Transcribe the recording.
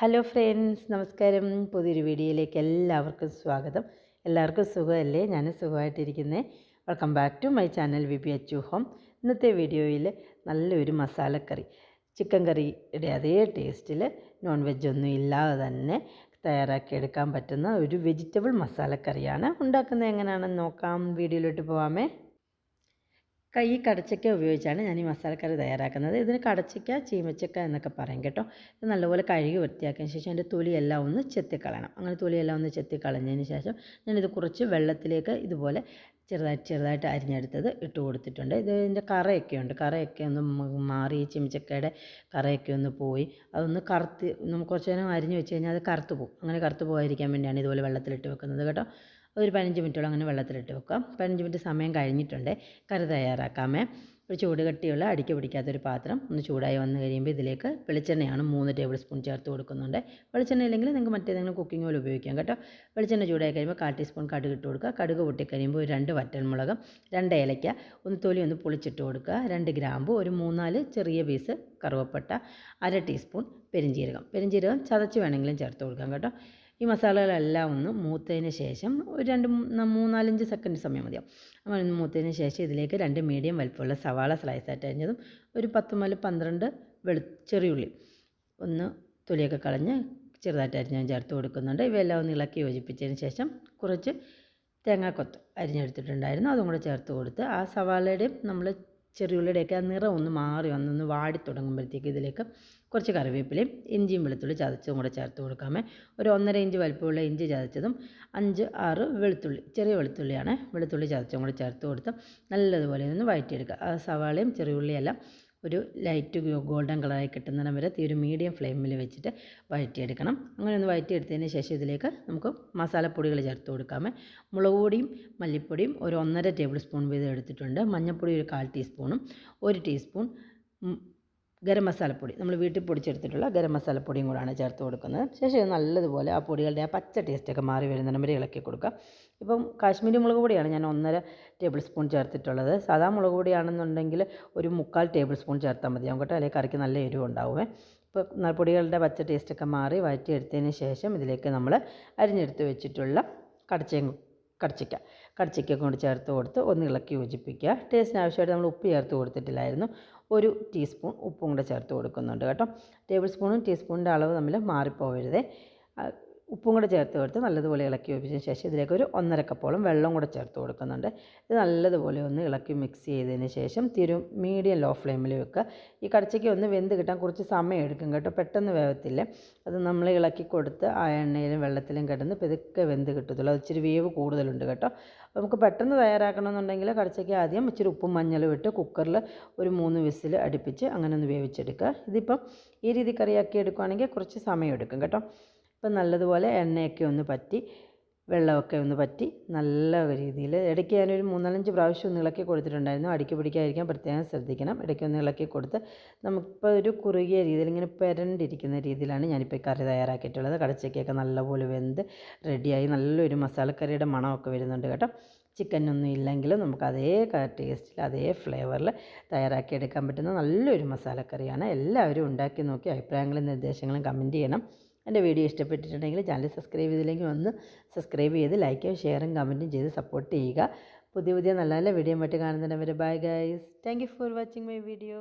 Hello friends നമസ്കാരം. പുതിയൊരു വീഡിയോയിലേക്ക് എല്ലാവർക്കും സ്വാഗതം. എല്ലാവർക്കും സുഖമല്ലേ? ഞാൻ സുഖമായിട്ടിരിക്കുന്നത് welcome back to my channel V P H home ഇന്നത്തെ വീഡിയോയിൽ നല്ലൊരു മസാലക്കറി ചിക്കൻ കറിയുടെ അതേ ടേസ്റ്റിൽ നോൺ വെജ് ഒന്നും ഇല്ലാതെ തന്നെ തയ്യാറാക്കിയെടുക്കാൻ പറ്റുന്ന ഒരു വെജിറ്റബിൾ മസാലക്കറിയാണ്. ഉണ്ടാക്കുന്നത് എങ്ങനെയാണെന്ന് നോക്കാം. വീഡിയോയിലോട്ട് പോവാമേ. കൈ കടച്ചക്ക ഉപയോഗിച്ചാണ് ഞാൻ ഈ മസാലക്കറി തയ്യാറാക്കുന്നത്. ഇതിന് കടച്ചക്ക ചീമച്ചക്ക എന്നൊക്കെ പറയും കേട്ടോ. ഇത് നല്ലപോലെ കഴുകി വൃത്തിയാക്കിയതിന് ശേഷം അതിന്റെ തൊലിയെല്ലാം ഒന്ന് ചെത്തിക്കളയണം. അങ്ങനെ തൊലിയെല്ലാം ഒന്ന് ചെത്തിക്കളഞ്ഞതിന് ശേഷം ഞാനിത് കുറച്ച് വെള്ളത്തിലേക്ക് ഇതുപോലെ ചെറുതായിട്ട് ചെറുതായിട്ട് അരിഞ്ഞെടുത്തത് ഇട്ട് കൊടുത്തിട്ടുണ്ട്. ഇത് ഇതിന്റെ കറയൊക്കെ ഉണ്ട്. കറയൊക്കെ ഒന്ന് മാറി ചിമിച്ചക്കയുടെ കറയൊക്കെ ഒന്ന് പോയി അതൊന്ന് കറുത്ത് നമുക്ക് കുറച്ച് നേരം അരിഞ്ഞ് വെച്ച് കഴിഞ്ഞാൽ അത് കറുത്ത് പോകും. അങ്ങനെ കറുത്ത് പോകാതിരിക്കാൻ വേണ്ടിയാണ് ഇതുപോലെ വെള്ളത്തിലിട്ട് വെക്കുന്നത് കേട്ടോ. ഒരു പതിനഞ്ച് മിനിറ്റോളം അങ്ങനെ വെള്ളത്തിലിട്ട് വെക്കാം. പതിനഞ്ച് മിനിറ്റ് സമയം കഴിഞ്ഞിട്ടുണ്ട്. കറി തയ്യാറാക്കാമേ. ഒരു ചൂട് കട്ടിയുള്ള അടിക്ക് പിടിക്കാത്തൊരു പാത്രം ഒന്ന് ചൂടായി വന്നു കഴിയുമ്പോൾ ഇതിലേക്ക് വെളിച്ചെണ്ണയാണ് മൂന്ന് ടേബിൾ സ്പൂൺ ചേർത്ത് കൊടുക്കുന്നുണ്ട്. വെളിച്ചെണ്ണ ഇല്ലെങ്കിൽ നിങ്ങൾക്ക് മറ്റേതെങ്കിലും കുക്കിംഗ് ഓയിൽ ഉപയോഗിക്കാം കേട്ടോ. വെളിച്ചെണ്ണ ചൂടായി കഴിയുമ്പോൾ കാൽ ടീസ്പൂൺ കടുക് ഇട്ട് കൊടുക്കുക. കടുക് പൊട്ടിക്കഴിയുമ്പോൾ രണ്ട് വറ്റൻമുളകും രണ്ട് ഏലയ്ക്ക ഒന്ന് തൊലി ഒന്ന് പൊളിച്ചിട്ട് കൊടുക്കുക. രണ്ട് ഗ്രാമ്പു ഒരു മൂന്നാൽ ചെറിയ പീസ് കറുവപ്പട്ട അര ടീസ്പൂൺ പെരിഞ്ചീരകം. പെരിഞ്ചീരകം ചതച്ച് വേണമെങ്കിലും ചേർത്ത് കൊടുക്കാം കേട്ടോ. ഈ മസാലകളെല്ലാം ഒന്ന് മൂത്തതിന് ശേഷം ഒരു രണ്ട് മൂന്നാലഞ്ച് സെക്കൻഡ് സമയം മതിയാവും. അപ്പോൾ മൂത്തതിന് ശേഷം ഇതിലേക്ക് രണ്ട് മീഡിയം വലിപ്പമുള്ള സവാള സ്ലൈസായിട്ട് അരിഞ്ഞതും ഒരു പത്ത് മുതൽ പന്ത്രണ്ട് വെളു ചെറിയുള്ളി ഒന്ന് തൊലിയൊക്കെ കളഞ്ഞ് ചെറുതായിട്ട് അരിഞ്ഞാൽ ചേർത്ത് കൊടുക്കുന്നുണ്ട്. ഇവയെല്ലാം ഒന്ന് ഇളക്കി യോജിപ്പിച്ചതിന് ശേഷം കുറച്ച് തേങ്ങാക്കൊത്ത് അരിഞ്ഞെടുത്തിട്ടുണ്ടായിരുന്നു. അതും കൂടെ ചേർത്ത് കൊടുത്ത് ആ സവാളയുടെയും നമ്മൾ ചെറിയുള്ളിയുടെയൊക്കെ ആ നിറം ഒന്ന് മാറി വന്നൊന്ന് വാടി തുടങ്ങുമ്പോഴത്തേക്ക് ഇതിലേക്ക് കുറച്ച് കറിവേപ്പിലയും ഇഞ്ചിയും വെളുത്തുള്ളി ചതച്ചതും കൂടെ ചേർത്ത് കൊടുക്കാമേ. ഒരു ഒന്നര ഇഞ്ച് വലിപ്പമുള്ള ഇഞ്ചി ചതച്ചതും അഞ്ച് ആറ് വെളുത്തുള്ളി ചെറിയ വെളുത്തുള്ളിയാണ്. വെളുത്തുള്ളി ചതച്ചതും കൂടെ ചേർത്ത് കൊടുത്ത് നല്ലതുപോലെ ഒന്ന് വഴറ്റിയെടുക്കുക. ആ സവാളയും ചെറിയുള്ളിയെല്ലാം ഒരു ലൈറ്റ് ഗോൾഡൻ കളറായി കിട്ടുന്നിടം വരെ തീ ഒരു മീഡിയം ഫ്ലെയിമിൽ വെച്ചിട്ട് വഴറ്റിയെടുക്കണം. അങ്ങനെ ഒന്ന് വഴറ്റിയെടുത്തതിന് ശേഷം ഇതിലേക്ക് നമുക്ക് മസാലപ്പൊടികൾ ചേർത്ത് കൊടുക്കാമേ. മുളക് പൊടിയും മല്ലിപ്പൊടിയും ഒരു ഒന്നര ടേബിൾ സ്പൂൺ വീതം എടുത്തിട്ടുണ്ട്. മഞ്ഞൾപ്പൊടി ഒരു കാൽ ടീസ്പൂണും ഒരു ടീസ്പൂൺ ഗരം മസാലപ്പൊടി. നമ്മൾ വീട്ടിൽ പൊടിച്ചെടുത്തിട്ടുള്ള ഗരം മസാലപ്പൊടിയും കൂടാണ് ചേർത്ത് കൊടുക്കുന്നത്. ശേഷം നല്ലതുപോലെ ആ പൊടികളുടെ ആ പച്ച ടേസ്റ്റൊക്കെ മാറി വരുന്നതിന് വരെ ഇളക്കി കൊടുക്കുക ഇപ്പം കാശ്മീരി മുളക് പൊടിയാണ് ഞാൻ ഒന്നര ടേബിൾ സ്പൂൺ ചേർത്തിട്ടുള്ളത്. സാധാ മുളക് പൊടിയാണെന്നുണ്ടെങ്കിൽ ഒരു മുക്കാൽ ടേബിൾ സ്പൂൺ ചേർത്താൽ മതിയാവും കേട്ടോ അല്ലെങ്കിൽ കറിക്ക് നല്ല എരിവ് ഉണ്ടാവുമേ ഇപ്പോൾ പൊടികളുടെ പച്ച ടേസ്റ്റൊക്കെ മാറി വഴറ്റിയെടുത്തതിന് ശേഷം ഇതിലേക്ക് നമ്മൾ അരിഞ്ഞെടുത്ത് വെച്ചിട്ടുള്ള കടച്ചയും കടച്ചിക്ക. കടച്ചിക്ക കൊണ്ട് ചേർത്ത് കൊടുത്ത് ഒന്ന് ഇളക്കി യോജിപ്പിക്കുക. ടേസ്റ്റിന് ആവശ്യമായിട്ട് നമ്മൾ ഉപ്പ് ചേർത്ത് കൊടുത്തിട്ടില്ലായിരുന്നു. ഒരു ടീസ്പൂൺ ഉപ്പും കൂടെ ചേർത്ത് കൊടുക്കുന്നുണ്ട് കേട്ടോ. ടേബിൾ സ്പൂണും ടീസ്പൂണിന്റെ അളവ് തമ്മിൽ മാറിപ്പോവരുതേ ഉപ്പും കൂടെ ചേർത്ത് കൊടുത്ത് നല്ലതുപോലെ ഇളക്കി വെപ്പിച്ചതിന് ശേഷം ഇതിലേക്ക് ഒരു ഒന്നര കപ്പോളം വെള്ളം കൂടെ ചേർത്ത് കൊടുക്കുന്നുണ്ട്. ഇത് നല്ലതുപോലെ ഒന്ന് ഇളക്കി മിക്സ് ചെയ്തതിന് ശേഷം തിരു മീഡിയം ലോ ഫ്ലെയിമിൽ വെക്കുക. ഈ കടച്ചയ്ക്ക് ഒന്ന് വെന്ത് കിട്ടാൻ കുറച്ച് സമയം എടുക്കും കേട്ടോ. പെട്ടെന്ന് വേവത്തില്ല. അത് നമ്മൾ ഇളക്കി കൊടുത്ത് ആ എണ്ണയിലും വെള്ളത്തിലും കിടന്ന് പെതുക്കെ വെന്ത് കിട്ടത്തുള്ളൂ. അത് ഇച്ചിരി വേവ് കൂടുതലുണ്ട് കേട്ടോ. നമുക്ക് പെട്ടെന്ന് തയ്യാറാക്കണമെന്നുണ്ടെങ്കിൽ കടച്ചയ്ക്ക് ആദ്യം ഇച്ചിരി ഉപ്പും മഞ്ഞളും ഇട്ട് കുക്കറിൽ ഒരു മൂന്ന് വിസിൽ അടുപ്പിച്ച് അങ്ങനെ ഒന്ന് വേവിച്ചെടുക്കുക. ഇതിപ്പം ഈ രീതി കറിയാക്കി എടുക്കുകയാണെങ്കിൽ കുറച്ച് സമയം എടുക്കും കേട്ടോ. ഇപ്പം നല്ലതുപോലെ എണ്ണയൊക്കെ ഒന്ന് പറ്റി വെള്ളമൊക്കെ ഒന്ന് പറ്റി നല്ല രീതിയിൽ ഇടയ്ക്ക് ഞാനൊരു മൂന്നാലഞ്ച് പ്രാവശ്യം ഒന്ന് ഇളക്കി കൊടുത്തിട്ടുണ്ടായിരുന്നു. അടിക്ക് പിടിക്കാതിരിക്കാൻ പ്രത്യേകം ശ്രദ്ധിക്കണം. ഇടയ്ക്ക് ഒന്ന് ഇളക്കി കൊടുത്ത് നമുക്കിപ്പോൾ ഒരു കുറുകിയ രീതിയിൽ ഇങ്ങനെ പെരണ്ടിരിക്കുന്ന രീതിയിലാണ് ഞാനിപ്പോൾ കറി തയ്യാറാക്കിയിട്ടുള്ളത്. കടച്ചക്കയൊക്കെ നല്ലപോലെ വെന്ത് റെഡിയായി നല്ലൊരു മസാലക്കറിയുടെ മണമൊക്കെ വരുന്നുണ്ട് കേട്ടോ. ചിക്കനൊന്നും ഇല്ലെങ്കിലും നമുക്ക് അതേ ടേസ്റ്റിൽ അതേ ഫ്ലേവറിൽ തയ്യാറാക്കി എടുക്കാൻ പറ്റുന്ന നല്ലൊരു മസാലക്കറിയാണ്. എല്ലാവരും ഉണ്ടാക്കി നോക്കി അഭിപ്രായങ്ങളും നിർദ്ദേശങ്ങളും കമന്റ് ചെയ്യണം. എന്റെ വീഡിയോ ഇഷ്ടപ്പെട്ടിട്ടുണ്ടെങ്കിൽ ചാനൽ സബ്സ്ക്രൈബ് ചെയ്തില്ലെങ്കിൽ ഒന്ന് സബ്സ്ക്രൈബ് ചെയ്ത് ലൈക്കും ഷെയറും കമന്റും ചെയ്ത് സപ്പോർട്ട് ചെയ്യുക. പുതിയ പുതിയ നല്ല നല്ല വീഡിയോ മറ്റ് കാണുന്നുണ്ടെങ്കിൽ വരെ bye guys thank for watching my video